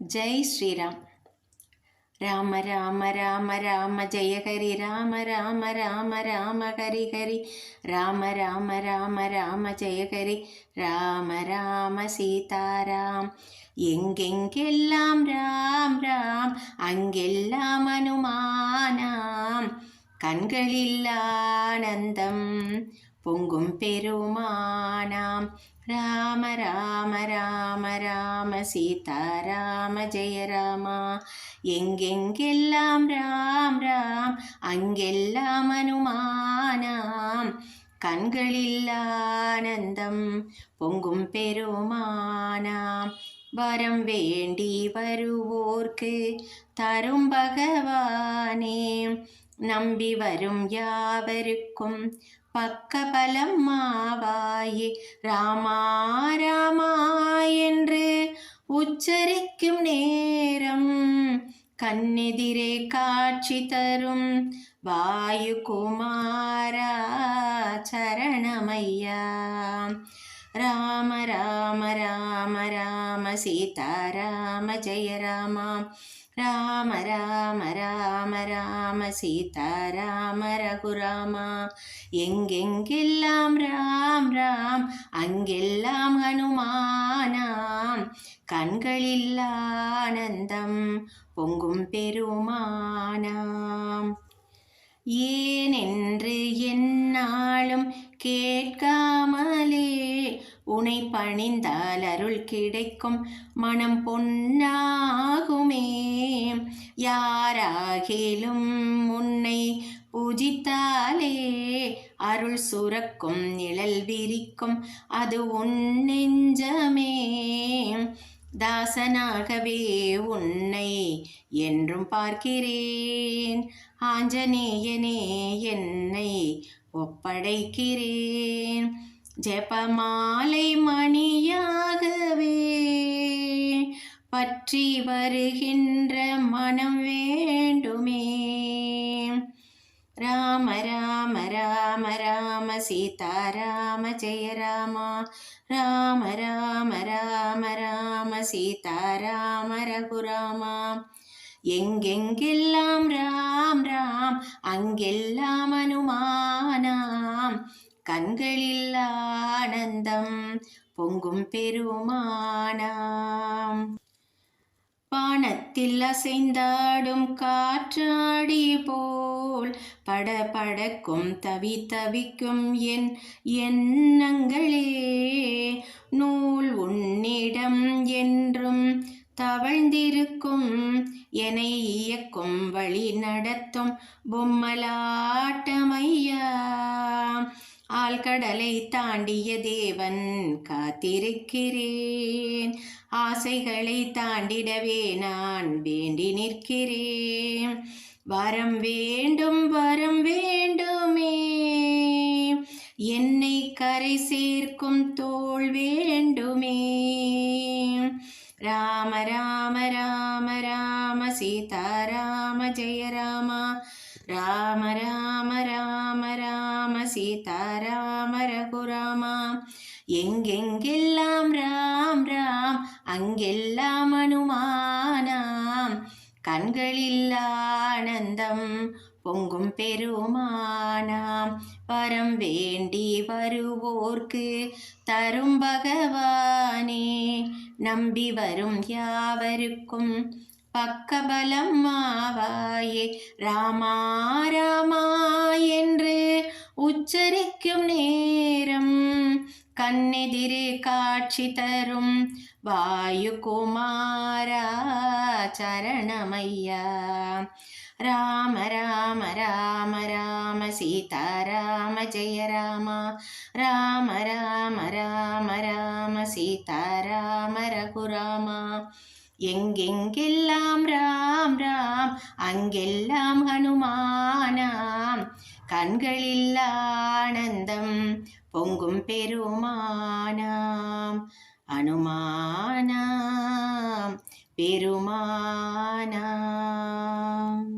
ஜெய் ஸ்ரீராம் ராம ராம ராம ராம ஜெய ஹரி ராம ராம ராம ராம ஹரி ஹரி ராம ராம ராம ராம ஜெய ஹரி ராம ராம சீதாராம் எங்கெங்கெல்லாம் ராம் ராம் அங்கெல்லாம் அனுமானாம் கண்களில் ஆனந்தம் பொங்கும் பெருமானாம் ராம ராம ராம ராம சீதாராம ஜெய ராமா. எங்கெங்கெல்லாம் ராம் ராம் அங்கெல்லாம் அனுமானாம். கண்களில் ஆனந்தம் பொங்கும் பெருமானாம். வரம் வேண்டி வருவோர்க்கு தரும் பகவானே. நம்பி வரும் யாவருக்கும் பக்கபலம் மாவாயே. ராமா ராமா என்று உச்சரிக்கும் நேரம் கண்ணெதிரே காட்சி தரும் வாயு குமாரா சரணமையா. ராம ராம ராம ராம சீதாராம ஜெய ராமா. ராம ராம ராம ராம சீதாராம ரகுராமா. எங்கெங்கெல்லாம் ராம் ராம் அங்கெல்லாம் ஹனுமானாம். கண்களில் ஆனந்தம் பொங்கும் பெருமானாம். ஏனென்று என்னாலும் கேட்காமலே உனை பணிந்தால் அருள் கிடைக்கும். மனம் பொன்னாகுமே. யாராகிலும் உன்னை பூஜித்தாலே அருள் சுரக்கும் நிழல் விரிக்கும். அது உன் நெஞ்சமே. தாசனாகவே உன்னை என்றும் பார்க்கிறேன். ஆஞ்சநேயனே என்னை ஒப்படைக்கிறேன். ஜெபமாலை மணியாகவே பற்றி வருகின்ற மனம் வேண்டுமே. ராம ராம ராம ராம சீதா ராம ஜெய ராமா. ராம ராம ராம ராம சீதா ராம ரகுராமா. எங்கெங்கெல்லாம் ராம் ராம் அங்கெல்லாம் கண்களில் ஆனந்தம் பொங்கும் பெருமானாம். வானத்தில் அசைந்தாடும் காற்றாடி போல் பட படக்கும் தவி தவிக்கும் என் எண்ணங்களே நூல் உன்னிடம் என்றும் தவழ்ந்திருக்கும் என இயக்கும் வழி நடத்தும் பொம்மலாட்டமையா. ஆழ்கடலை தாண்டிய தேவன் காத்திருக்கிறேன். ஆசைகளை தாண்டிடவே நான் வேண்டி நிற்கிறேன். வரம் வேண்டும் வரம் வேண்டுமே. என்னை கரை சேர்க்கும் தோல் வேண்டுமே. ராம ராம ராம ராம சீதாராம ஜெய ராமா ராம. ராம ராம சீதாராம ரகுராமா எங்கெங்கெல்லாம் ராம் ராம் அங்கெல்லாம் அனுமானாம். கண்களில் ஆனந்தம் பொங்கும் பெருமானாம். வரம் வேண்டி வருவோர்க்கு தரும் பகவானே. நம்பி வரும் யாவருக்கும் பக்கபலம் ஆவாயே. ராமா ராமா என்று உச்சரிக்கும் நேரம் கண்ணெதிரே காட்சி தரும். வாயு குமாரா சரணமையா. ராம ராம ராம ராம சீதா ராம ஜெய ராமா. ராம ராம ராம ராம சீதா ராம ரகுராமா. எங்கெங்கெல்லாம் ராம் ராம் அங்கெல்லாம் ஹனுமானா. கண்களில் ஆனந்தம் பொங்கும் பெருமானாம் அனுமானாம் பெருமானாம்.